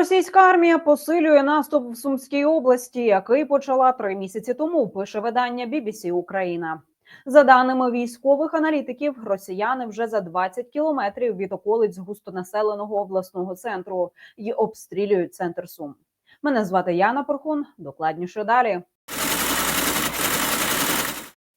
Російська армія посилює наступ в Сумській області, який почала три місяці тому. Пише видання BBC Україна. За даними військових аналітиків, росіяни вже за 20 кілометрів від околиць густонаселеного обласного центру і обстрілюють центр Сум. Мене звати Яна Порхун. Докладніше далі.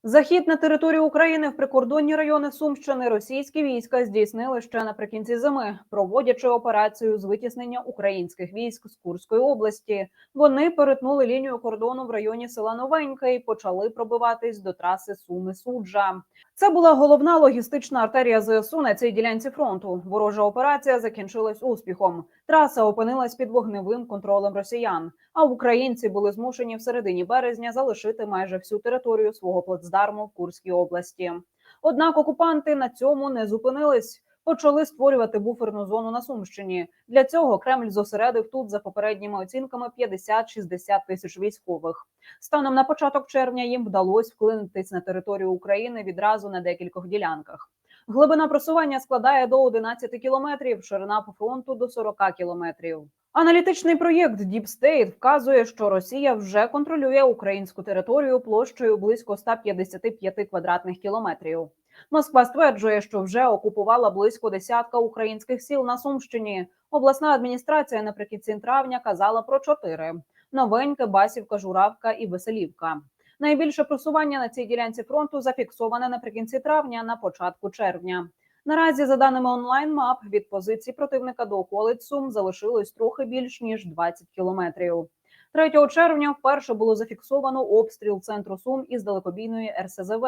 Захід на територію України в прикордонні райони Сумщини російські війська здійснили ще наприкінці зими, проводячи операцію з витіснення українських військ з Курської області. Вони перетнули лінію кордону в районі села Новенька і почали пробиватись до траси Суми Суджа. Це була головна логістична артерія ЗСУ на цій ділянці фронту. Ворожа операція закінчилась успіхом. Траса опинилась під вогневим контролем росіян. А українці були змушені в середині березня залишити майже всю територію свого плацдарму в Курській області. Однак окупанти на цьому не зупинились. Почали створювати буферну зону на Сумщині. Для цього Кремль зосередив тут за попередніми оцінками 50-60 тисяч військових. Станом на початок червня їм вдалося вклинитись на територію України відразу на декількох ділянках. Глибина просування складає до 11 кілометрів, ширина по фронту до 40 кілометрів. Аналітичний проєкт Deep State вказує, що Росія вже контролює українську територію площею близько 155 квадратних кілометрів. Москва стверджує, що вже окупувала близько десятка українських сіл на Сумщині. Обласна адміністрація наприкінці травня казала про чотири: новеньке, Басівка, Журавка і Веселівка. Найбільше просування на цій ділянці фронту зафіксоване наприкінці травня, на початку червня. Наразі, за даними онлайн-мап, від позицій противника до околиць Сум залишилось трохи більш ніж 20 кілометрів. 3 червня вперше було зафіксовано обстріл центру Сум із далекобійної РСЗВ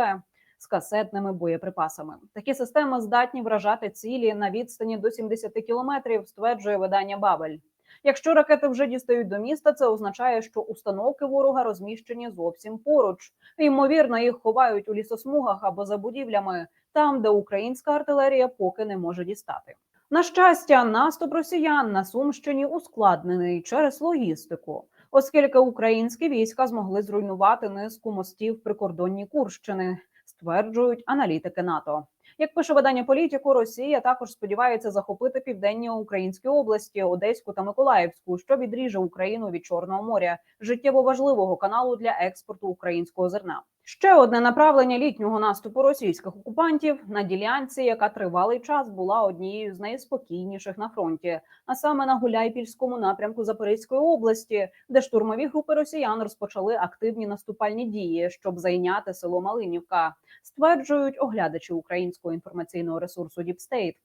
з касетними боєприпасами. Такі системи здатні вражати цілі на відстані до 70 кілометрів, стверджує видання Бабель. Якщо ракети вже дістають до міста, це означає, що установки ворога розміщені зовсім поруч. Ймовірно, їх ховають у лісосмугах або за будівлями, там, де українська артилерія поки не може дістати. На щастя, наступ росіян на Сумщині ускладнений через логістику, оскільки українські війська змогли зруйнувати низку мостів прикордонні Курщини, стверджують аналітики НАТО. Як пише видання політику, Росія також сподівається захопити південні українські області, Одеську та Миколаївську, що відріже Україну від Чорного моря, життєво важливого каналу для експорту українського зерна. Ще одне направлення літнього наступу російських окупантів на ділянці, яка тривалий час була однією з найспокійніших на фронті, а саме на Гуляйпільському напрямку Запорізької області, де штурмові групи росіян розпочали активні наступальні дії, щоб зайняти село Малинівка, стверджують оглядачі українського інформаційного ресурсу Діпстейт.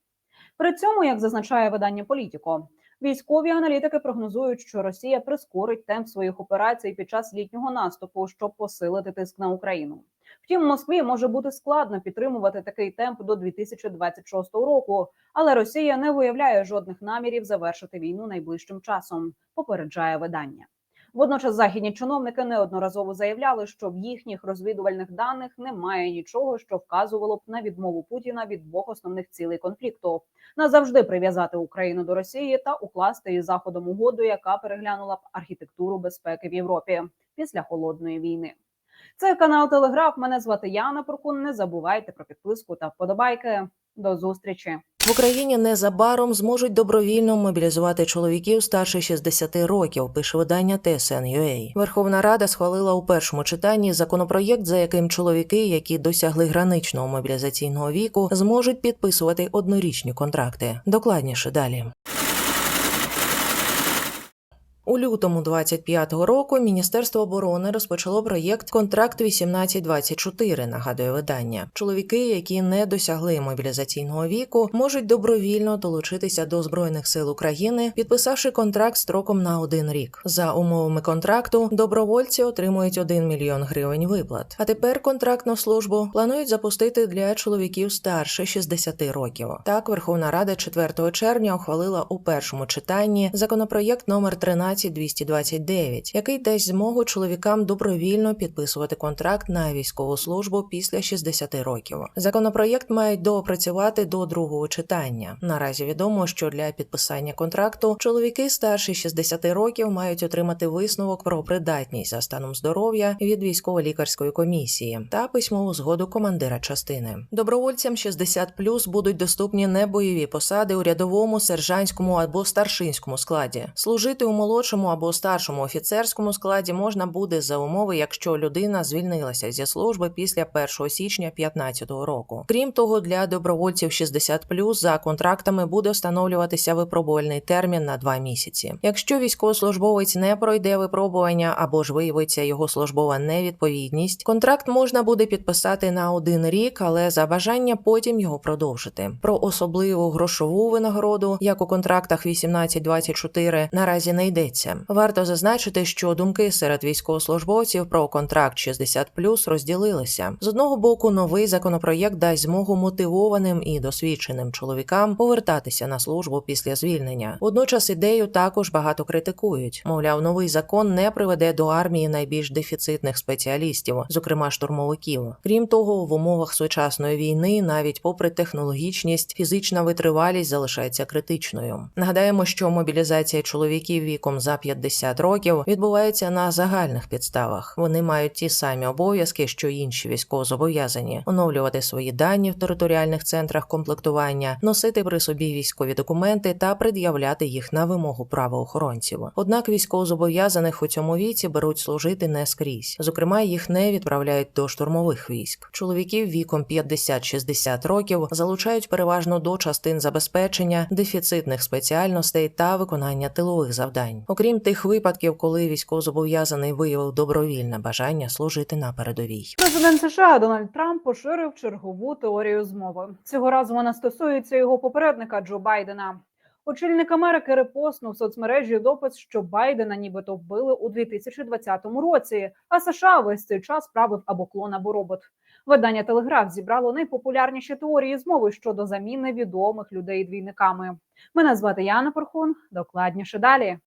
При цьому, як зазначає видання Політіко, військові аналітики прогнозують, що Росія прискорить темп своїх операцій під час літнього наступу, щоб посилити тиск на Україну. Втім, Москві може бути складно підтримувати такий темп до 2026 року, але Росія не виявляє жодних намірів завершити війну найближчим часом. Попереджає видання. Водночас західні чиновники неодноразово заявляли, що в їхніх розвідувальних даних немає нічого, що вказувало б на відмову Путіна від двох основних цілей конфлікту назавжди прив'язати Україну до Росії та укласти із заходом угоду, яка переглянула б архітектуру безпеки в Європі після холодної війни. Це канал Телеграф. Мене звати Яна Поркун. Не забувайте про підписку та вподобайки. До зустрічі. В Україні незабаром зможуть добровільно мобілізувати чоловіків старше 60 років. Пише видання TSN.ua. Верховна Рада схвалила у першому читанні законопроєкт, за яким чоловіки, які досягли граничного мобілізаційного віку, зможуть підписувати однорічні контракти. Докладніше далі. У лютому 25-го року Міністерство оборони розпочало проєкт Контракт 1824, нагадує видання. Чоловіки, які не досягли мобілізаційного віку, можуть добровільно долучитися до збройних сил України, підписавши контракт строком на один рік. За умовами контракту добровольці отримують 1 мільйон гривень виплат. А тепер контрактну службу планують запустити для чоловіків старше 60 років. Так, Верховна Рада 4 червня ухвалила у першому читанні законопроєкт номер 13 17229, який дасть змогу чоловікам добровільно підписувати контракт на військову службу після 60 років. Законопроєкт мають доопрацювати до другого читання. Наразі відомо, що для підписання контракту чоловіки старші 60 років мають отримати висновок про придатність за станом здоров'я від військово-лікарської комісії та письмову згоду командира частини. Добровольцям 60+, будуть доступні небойові посади у рядовому, сержантському або старшинському складі. Служити у молодшому або старшому офіцерському складі можна буде за умови, якщо людина звільнилася зі служби після 1 січня 2015 року. Крім того, для добровольців 60+, за контрактами буде встановлюватися випробувальний термін на два місяці. Якщо військовослужбовець не пройде випробування або ж виявиться його службова невідповідність, контракт можна буде підписати на один рік, але за бажання потім його продовжити. Про особливу грошову винагороду, як у контрактах 18-24, наразі не йдеться. Варто зазначити, що думки серед військовослужбовців про контракт 60+, розділилися. З одного боку, новий законопроєкт дасть змогу мотивованим і досвідченим чоловікам повертатися на службу після звільнення. Водночас ідею також багато критикують. Мовляв, новий закон не приведе до армії найбільш дефіцитних спеціалістів, зокрема штурмовиків. Крім того, в умовах сучасної війни, навіть попри технологічність, фізична витривалість залишається критичною. Нагадаємо, що мобілізація чоловіків віком за 50 років відбувається на загальних підставах. Вони мають ті самі обов'язки, що й інші військовозобов'язані, оновлювати свої дані в територіальних центрах комплектування, носити при собі військові документи та пред'являти їх на вимогу правоохоронців. Однак військовозобов'язаних у цьому віці беруть служити не скрізь. Зокрема, їх не відправляють до штурмових військ. Чоловіків віком 50-60 років залучають переважно до частин забезпечення дефіцитних спеціальностей та виконання тилових завдань, окрім тих випадків, коли військовозобов'язаний виявив добровільне бажання служити на передовій. Президент США Дональд Трамп поширив чергову теорію змови. Цього разу вона стосується його попередника Джо Байдена. Очільник Америки репостнув в соцмережі допис, що Байдена нібито вбили у 2020 році, а США весь цей час правив або клон, або робот. Видання Телеграф зібрало найпопулярніші теорії змови щодо заміни відомих людей двійниками. Мене звати Яна Порхун. Докладніше далі.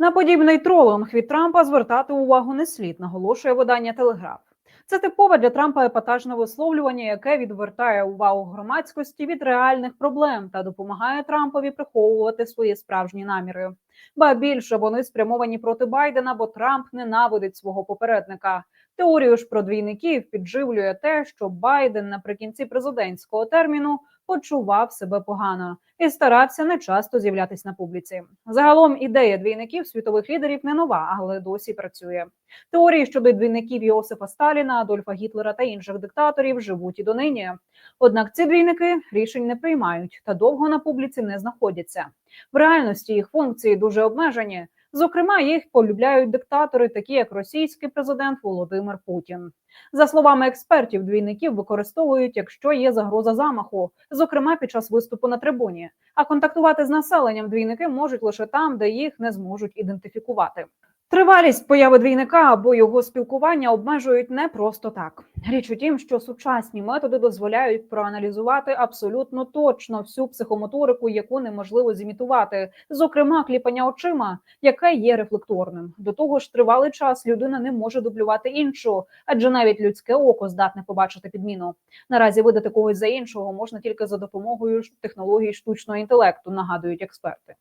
На подібний тролинг від Трампа звертати увагу не слід, наголошує видання Телеграф. Це типове для Трампа епатажне висловлювання, яке відвертає увагу громадськості від реальних проблем та допомагає Трампові приховувати свої справжні наміри. Ба більше вони спрямовані проти Байдена, бо Трамп ненавидить свого попередника. Теорію ж про двійників підживлює те, що Байден наприкінці президентського терміну почував себе погано і старався не часто з'являтись на публіці. Загалом ідея двійників світових лідерів не нова, але досі працює. Теорії щодо двійників Йосифа Сталіна, Адольфа Гітлера та інших диктаторів живуть і донині. Однак ці двійники рішень не приймають та довго на публіці не знаходяться. В реальності їх функції дуже обмежені. Зокрема, їх полюбляють диктатори, такі як російський президент Володимир Путін. За словами експертів, двійників використовують, якщо є загроза замаху, зокрема під час виступу на трибуні. А контактувати з населенням двійники можуть лише там, де їх не зможуть ідентифікувати. Тривалість появи двійника або його спілкування обмежують не просто так. Річ у тім, що сучасні методи дозволяють проаналізувати абсолютно точно всю психомоторику, яку неможливо зімітувати, зокрема кліпання очима, яке є рефлекторним. До того ж, тривалий час людина не може дублювати іншу, адже навіть людське око здатне побачити підміну. Наразі видати когось за іншого можна тільки за допомогою технологій штучного інтелекту, нагадують експерти.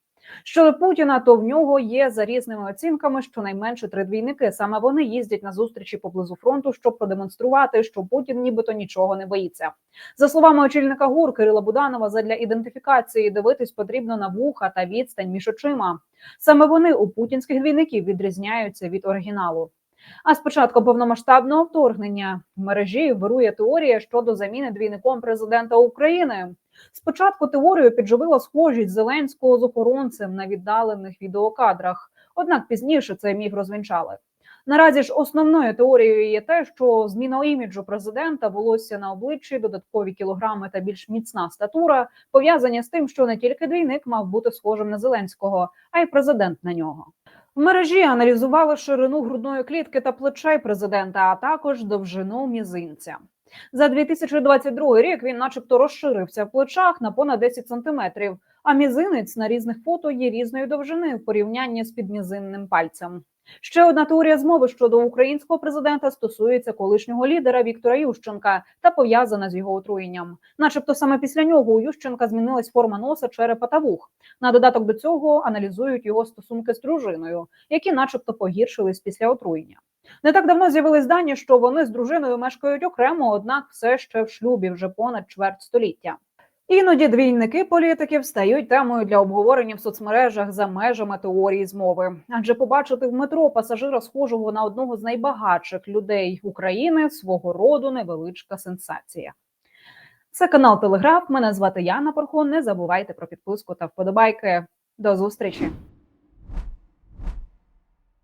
Щодо Путіна, то в нього є за різними оцінками щонайменше три двійники. Саме вони їздять на зустрічі поблизу фронту, щоб продемонструвати, що Путін нібито нічого не боїться. За словами очільника ГУР Кирила Буданова, задля ідентифікації дивитись потрібно на вуха та відстань між очима. Саме вони у путінських двійників відрізняються від оригіналу. А з початку повномасштабного вторгнення в мережі вирує теорія щодо заміни двійником президента України. Спочатку теорію підживила схожість Зеленського з охоронцем на віддалених відеокадрах. Однак пізніше цей міф розвінчали. Наразі ж основною теорією є те, що зміна іміджу президента, волосся на обличчі, додаткові кілограми та більш міцна статура пов'язані з тим, що не тільки двійник мав бути схожим на Зеленського, а й президент на нього. В мережі аналізували ширину грудної клітки та плечей президента, а також довжину мізинця. За 2022 рік він, начебто, розширився в плечах на понад 10 сантиметрів, а мізинець на різних фото є різної довжини в порівнянні з підмізинним пальцем. Ще одна теорія змови щодо українського президента стосується колишнього лідера Віктора Ющенка та пов'язана з його отруєнням. Начебто, саме після нього у Ющенка змінилась форма носа, черепа та вух. На додаток до цього аналізують його стосунки з дружиною, які, начебто, погіршились після отруєння. Не так давно з'явились дані, що вони з дружиною мешкають окремо, однак все ще в шлюбі вже понад чверть століття. Іноді двійники політиків стають темою для обговорення в соцмережах за межами теорії змови. Адже побачити в метро пасажира, схожого на одного з найбагатших людей України, свого роду невеличка сенсація. Це канал Телеграф. Мене звати Яна Порхон. Не забувайте про підписку та вподобайки. До зустрічі.